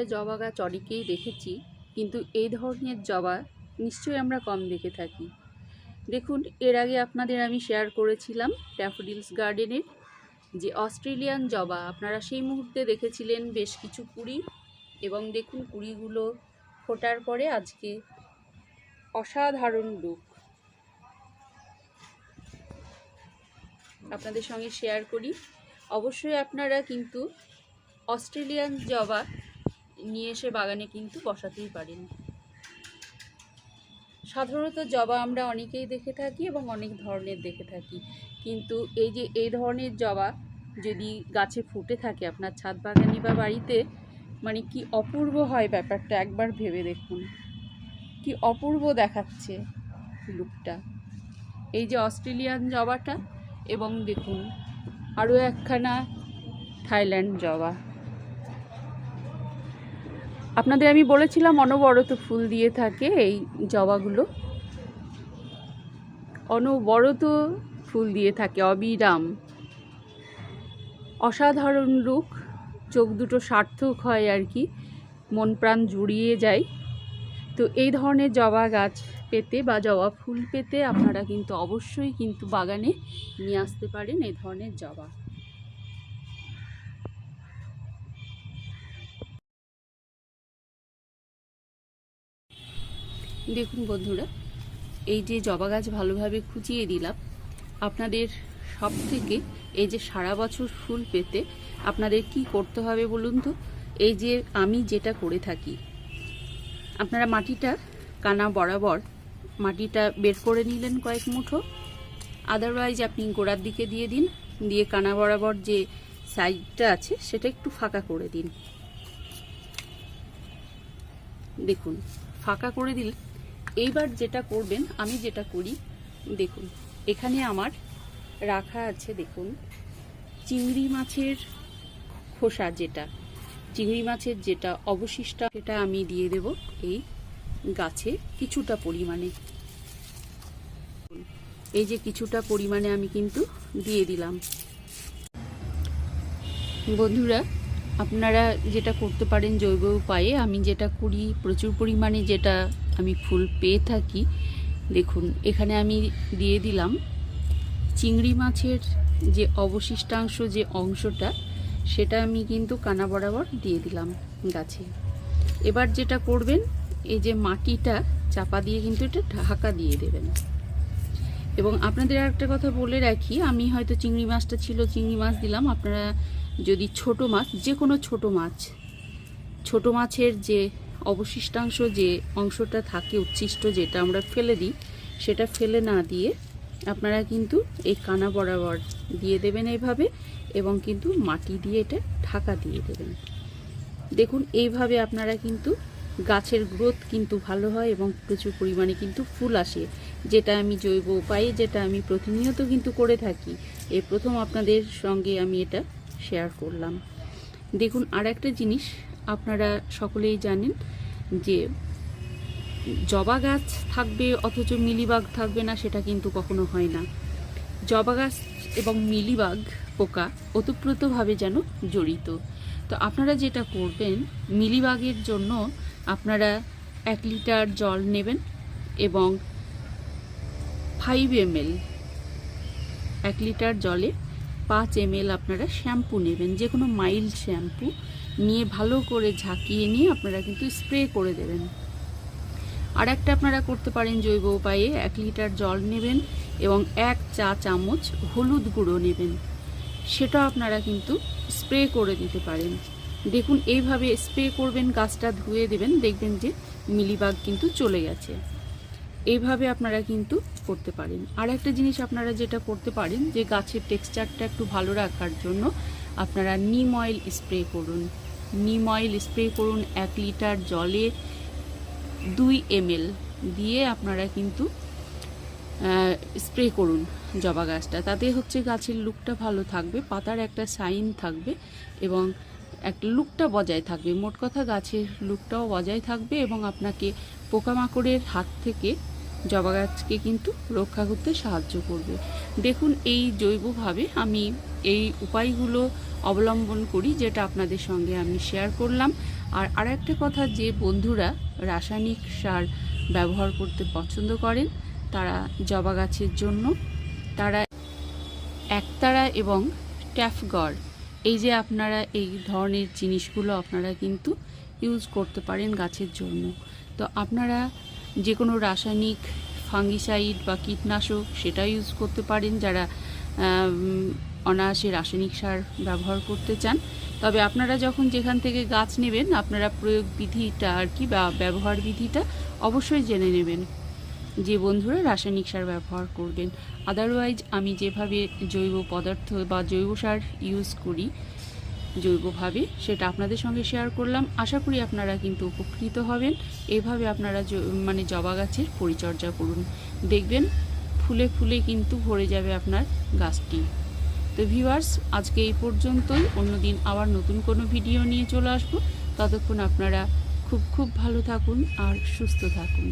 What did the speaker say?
আমরা জবা গাছ অনেকেই দেখেছি, কিন্তু এই ধরনের জবা নিশ্চয়ই আমরা কম দেখে থাকি। দেখুন, এর আগে আপনাদের আমি শেয়ার করেছিলাম ড্যাফোডিলস গার্ডেনের যে অস্ট্রেলিয়ান জবা, আপনারা সেই মুহূর্তে দেখেছিলেন বেশ কিছু কুড়ি এবং দেখুন কুড়িগুলো ফোটার পরে আজকে অসাধারণ লুক আপনাদের সঙ্গে শেয়ার করি। অবশ্যই আপনারা কিন্তু অস্ট্রেলিয়ান জবা নিয়ে এসে বাগানে কিন্তু বসাতেই পারেন। সাধারণত জবা আমরা অনেকেই দেখে থাকি এবং অনেক ধরনের দেখে থাকি। কিন্তু এই যে, এই ধরনের জবা যদি গাছে ফুটে থাকে আপনার ছাদ বাগানে বা বাড়িতে মানে কি অপূর্ব হয় ব্যাপারটা একবার ভেবে দেখুন। কি অপূর্ব দেখাচ্ছে লুকটা। এই যে অস্ট্রেলিয়ান জবাটা এবং দেখুন, আরও একখানা থাইল্যান্ড জবা। আপনাদের আমি বলেছিলাম অনবরত ফুল দিয়ে থাকে এই জবাগুলো। অনবরত ফুল দিয়ে থাকে, অবিরাম। অসাধারণ লুক চোখ দুটো সার্থক হয় আর কি, মন প্রাণ জুড়িয়ে যায়। তো এই ধরনের জবা গাছ পেতে বা জবা ফুল পেতে আপনারা কিন্তু অবশ্যই কিন্তু বাগানে নিয়ে আসতে পারেন এই ধরনের জবা। দেখুন বন্ধুরা, এই যে জবা গাছ ভালোভাবে খুঁচিয়ে দিলাম। আপনাদের সব থেকে এই যে সারা বছর ফুল পেতে আপনাদের কি করতে হবে বলুন তো? এই যে আমি যেটা করে থাকি, আপনারা মাটিটা কানা বরাবর মাটিটা বের করে নিলেন কয়েক মুঠো। আদারওয়াইজ আপনি গোড়ার দিকে দিয়ে দিন, দিয়ে কানা বরাবর যে সাইডটা আছে সেটা একটু ফাঁকা করে দিন। দেখুন, ফাঁকা করে দিলে এইবার যেটা করবেন, আমি যেটা করি, দেখুন, এখানে আমার রাখা আছে, দেখুন, চিংড়ি মাছের খোসা যেটা, চিংড়ি মাছের যেটা অবশিষ্ট, সেটা আমি দিয়ে দেব এই গাছে কিছুটা পরিমাণে। এই যে কিছুটা পরিমাণে আমি কিন্তু দিয়ে দিলাম। বন্ধুরা, আপনারা যেটা করতে পারেন জৈব উপায়ে, আমি যেটা করি, প্রচুর পরিমাণে যেটা আমি ফুল পেয়ে থাকি। দেখুন, এখানে আমি দিয়ে দিলাম চিংড়ি মাছের যে অবশিষ্টাংশ যে অংশটা, সেটা আমি কিন্তু কানা বরাবর দিয়ে দিলাম গাছে। এবার যেটা করবেন, এই যে মাটিটা চাপা দিয়ে কিন্তু এটা ঢাকা দিয়ে দেবেন। এবং আপনাদের একটা কথা বলে রাখি, আমি হয়তো চিংড়ি মাছটা ছিল, চিংড়ি মাছ দিলাম। আপনারা যদি ছোট মাছ যে কোনো ছোট মাছ, ছোট মাছের যে অবশিষ্টাংশ যে অংশটা থাকে উচ্ছিষ্ট যেটা আমরা ফেলে দিই, সেটা ফেলে না দিয়ে আপনারা কিন্তু এই কানা বরাবর দিয়ে দেবেন এইভাবে এবং কিন্তু মাটি দিয়ে এটা ঢাকা দিয়ে দেবেন। দেখুন, এইভাবে আপনারা কিন্তু গাছের গ্রোথ কিন্তু ভালো হয় এবং প্রচুর পরিমাণে কিন্তু ফুল আসে। যেটা আমি জৈব উপায়ে, যেটা আমি প্রতিনিয়ত কিন্তু করে থাকি। এই প্রথম আপনাদের সঙ্গে আমি এটা শেয়ার করলাম। দেখুন আর একটা জিনিস আপনারা সকলেই জানেন যে জবা গাছ থাকবে, অথচ মিলিবাগ থাকবে না, সেটা কিন্তু কখনো হয় না। জবা গাছ এবং মিলিবাগ পোকা ওতপ্রোতভাবে যেন জড়িত। তো আপনারা যেটা করবেন, মিলিবাগের জন্য আপনারা এক লিটার জল নেবেন এবং ফাইভ এমএল এক লিটার জলে পাঁচ এমএল আপনারা শ্যাম্পু নেবেন যে কোনো মাইল্ড শ্যাম্পু। নিয়ে ভালো করে ঝাঁকিয়ে নিয়ে আপনারা কিন্তু স্প্রে করে দেবেন। আর একটা আপনারা করতে পারেন জৈব উপায়ে, এক লিটার জল নেবেন এবং এক চা চামচ হলুদ গুঁড়ো নেবেন। সেটা আপনারা কিন্তু স্প্রে করে দিতে পারেন। দেখুন, এইভাবে স্প্রে করবেন, গাছটা ধুয়ে দেবেন, দেখবেন যে মিলিবাগ কিন্তু চলে গেছে। এইভাবে আপনারা কিন্তু করতে পারেন। আর একটা জিনিস আপনারা যেটা করতে পারেন, যে গাছের টেক্সচারটা একটু ভালো রাখার জন্য আপনারা নিম অয়েল স্প্রে করুন। নিম অয়েল স্প্রে করুন এক লিটার জলে দুই এমএল দিয়ে আপনারা কিন্তু স্প্রে করুন জবা গাছটা। তাতে হচ্ছে গাছের লুকটা ভালো থাকবে, পাতার একটা সাইন থাকবে এবং একটা লুকটা বজায় থাকবে। মোট কথা গাছের লুকটাও বজায় থাকবে এবং আপনাকে পোকামাকড়ের হাত থেকে জবা গাছকে কিন্তু রক্ষা করতে সাহায্য করবে। দেখুন, এই জৈবভাবে আমি এই উপায়গুলো অবলম্বন করি, যেটা আপনাদের সঙ্গে আমি শেয়ার করলাম। আর আরেকটা কথা, যে বন্ধুরা রাসায়নিক সার ব্যবহার করতে পছন্দ করেন, তারা জবা গাছের জন্য, তারা একতারা এবং ট্যাফগড়, এই যে আপনারা এই ধরনের জিনিসগুলো আপনারা কিন্তু ইউজ করতে পারেন গাছের জন্য। তো আপনারা যে কোনো রাসায়নিক ফাঙ্গিসাইড বা কীটনাশক সেটা ইউজ করতে পারেন যারা অনায়াসে রাসায়নিক সার ব্যবহার করতে চান। তবে আপনারা যখন যেখান থেকে গাছ নেবেন, আপনারা প্রয়োগ বিধিটা আর কি বা ব্যবহার বিধিটা অবশ্যই জেনে নেবেন যে বন্ধুরা রাসায়নিক সার ব্যবহার করবেন। আদারওয়াইজ আমি যেভাবে জৈব পদার্থ বা জৈব সার ইউজ করি জৈবভাবে সেটা আপনাদের সঙ্গে শেয়ার করলাম। আশা করি আপনারা কিন্তু উপকৃত হবেন। এইভাবে আপনারা মানে জবা গাছের পরিচর্যা করুন। দেখবেন ফুলে ফুলে কিন্তু ভরে যাবে আপনার গাছটি। তো ভিউয়ার্স আজকে এই পর্যন্তই। অন্যদিন আবার নতুন কোনো ভিডিও নিয়ে চলে আসব। ততক্ষণ আপনারা খুব খুব ভালো থাকুন আর সুস্থ থাকুন।